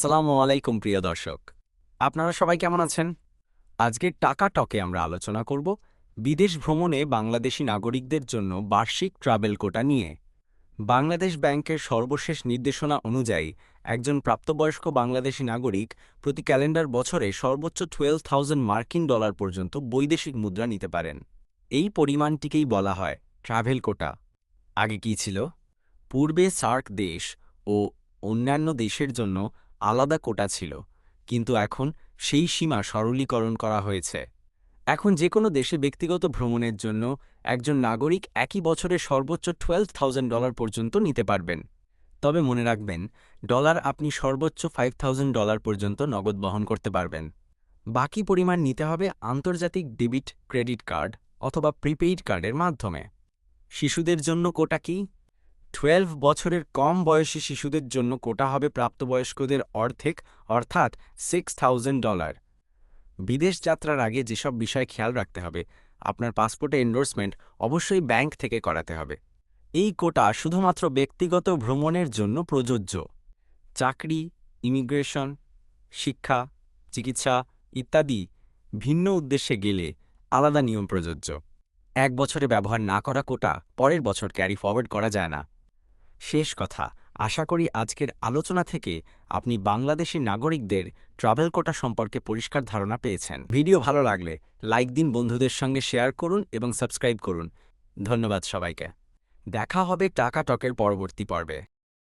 আসসালামু আলাইকুম, প্রিয় দর্শক। আপনারা সবাই কেমন আছেন? আজকের টাকা টকে আমরা আলোচনা করব বিদেশ ভ্রমণে বাংলাদেশি নাগরিকদের জন্য বার্ষিক ট্রাভেল কোটা নিয়ে। বাংলাদেশ ব্যাংকের সর্বশেষ নির্দেশনা অনুযায়ী একজন প্রাপ্তবয়স্ক বাংলাদেশি নাগরিক প্রতি ক্যালেন্ডার বছরে সর্বোচ্চ টুয়েলভ থাউজেন্ড মার্কিন ডলার পর্যন্ত বৈদেশিক মুদ্রা নিতে পারেন। এই পরিমাণটিকেই বলা হয় ট্রাভেল কোটা। আগে কি ছিল? পূর্বে সার্ক দেশ ও অন্যান্য দেশের জন্য আলাদা কোটা ছিল, কিন্তু এখন সেই সীমা সরলীকরণ করা হয়েছে। এখন যে কোনো দেশে ব্যক্তিগত ভ্রমণের জন্য একজন নাগরিক একই বছরে সর্বোচ্চ টুয়েলভ থাউজেন্ড ডলার পর্যন্ত নিতে পারবেন। তবে মনে রাখবেন, ডলার আপনি সর্বোচ্চ ফাইভ থাউজেন্ড ডলার পর্যন্ত নগদ বহন করতে পারবেন। বাকি পরিমাণ নিতে হবে আন্তর্জাতিক ডেবিট, ক্রেডিট কার্ড অথবা প্রিপেইড কার্ডের মাধ্যমে। শিশুদের জন্য কোটা কি? টুয়েলভ বছরের কম বয়সী শিশুদের জন্য কোটা হবে প্রাপ্তবয়স্কদের অর্ধেক, অর্থাৎ সিক্স থাউজেন্ড ডলার বিদেশ যাত্রার আগে যেসব বিষয় খেয়াল রাখতে হবে, আপনার পাসপোর্টে এন্ডোর্সমেন্ট অবশ্যই ব্যাংক থেকে করাতে হবে। এই কোটা শুধুমাত্র ব্যক্তিগত ভ্রমণের জন্য প্রযোজ্য। চাকরি ইমিগ্রেশন শিক্ষা, চিকিৎসা ইত্যাদি ভিন্ন উদ্দেশ্যে গেলে আলাদা নিয়ম প্রযোজ্য। এক বছরে ব্যবহার না করা কোটা পরের বছর ক্যারি ফরওয়ার্ড করা যায় না। শেষ কথা, আশা করি আজকের আলোচনা থেকে আপনি বাংলাদেশি নাগরিকদের ট্রাভেল কোটা সম্পর্কে পরিষ্কার ধারণা পেয়েছেন। ভিডিও ভালো লাগলে লাইক দিন বন্ধুদের সঙ্গে শেয়ার করুন এবং সাবস্ক্রাইব করুন। ধন্যবাদ সবাইকে। দেখা হবে টাকা টকের পরবর্তী পর্বে।